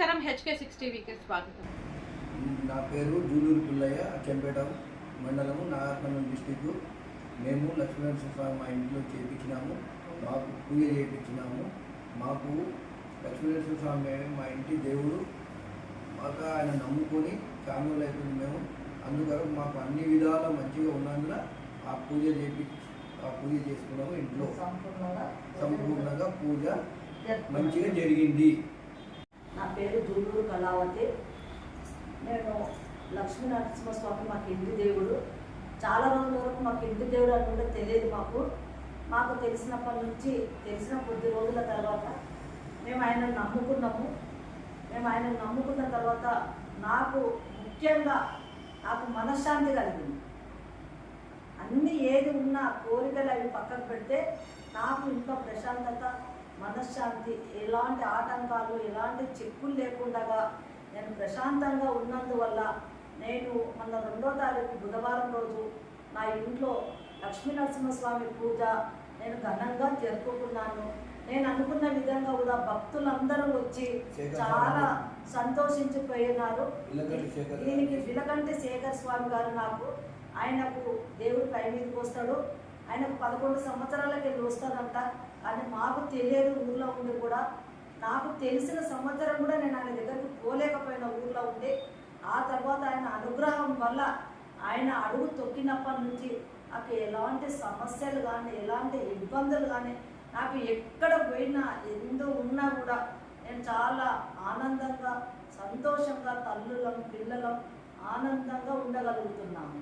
నమస్కారం HK six టీవీకి స్వాగతం. నా పేరు జూలూరు పుల్లయ్య చెంపేటం మండలము నాగర్కర్ణం డిస్టిక్ మేము లక్ష్మీనరసింహ స్వామి మా ఇంట్లో చేపించినాము మాకు పూజ చేయించినాము మాకు లక్ష్మీనరసింహ స్వామి మా ఇంటి దేవుడు మాకు ఆయన నమ్ముకొని ఫ్యామిలీ అయిపోయింది మేము. అందుకని మాకు అన్ని విధాల మంచిగా ఉన్నందున ఆ పూజ చేపి ఆ పూజ చేసుకున్నాము ఇంట్లో. సంపూర్ణంగా పూజ మంచిగా జరిగింది. పేరు జూలూరు కళావతి. నేను లక్ష్మీ నరసింహస్వామి మాకు ఇంటి దేవుడు. చాలా రోజుల వరకు మాకు ఇంటి దేవుడు అని కూడా తెలియదు మాకు. మాకు తెలిసినప్పటి నుంచి తెలిసిన కొద్ది రోజుల తర్వాత మేము ఆయనను నమ్ముకున్నాము. మేము ఆయనను నమ్ముకున్న తర్వాత నాకు ముఖ్యంగా నాకు మనశ్శాంతి కలిగింది. అన్ని ఏది ఉన్నా కోరికలు అవి పక్కకు పెడితే నాకు ఇంకా ప్రశాంతత మనశ్శాంతి ఎలాంటి ఆటంకాలు ఎలాంటి చిక్కులు లేకుండా నేను ప్రశాంతంగా ఉన్నందువల్ల నేను మొన్న రెండో తారీఖు బుధవారం రోజు నా ఇంట్లో లక్ష్మీ నరసింహస్వామి పూజ నేను ఘనంగా జరుపుకున్నాను. నేను అనుకున్న విధంగా కూడా భక్తులందరూ వచ్చి చాలా. సంతోషించిపోయినారు. దీనికి విలకంటి శేఖర్ స్వామి గారు నాకు ఆయనకు దేవుడు పై మీదకి వస్తాడు. ఆయనకు పదకొండు సంవత్సరాలకి వెళ్ళి వస్తాడంట. కానీ మాకు తెలియదు ఊర్లో ఉండి కూడా. నాకు తెలిసిన సంవత్సరం కూడా నేను ఆయన దగ్గరకు పోలేకపోయిన ఊర్లో ఉండి. ఆ తర్వాత ఆయన అనుగ్రహం వల్ల ఆయన అడుగు తొక్కినప్పటి నుంచి నాకు ఎలాంటి సమస్యలు కానీ ఎలాంటి ఇబ్బందులు కానీ నాకు ఎక్కడ పోయినా ఎందు ఉన్నా కూడా నేను చాలా ఆనందంగా సంతోషంగా తల్లులం పిల్లలం ఆనందంగా ఉండగలుగుతున్నాము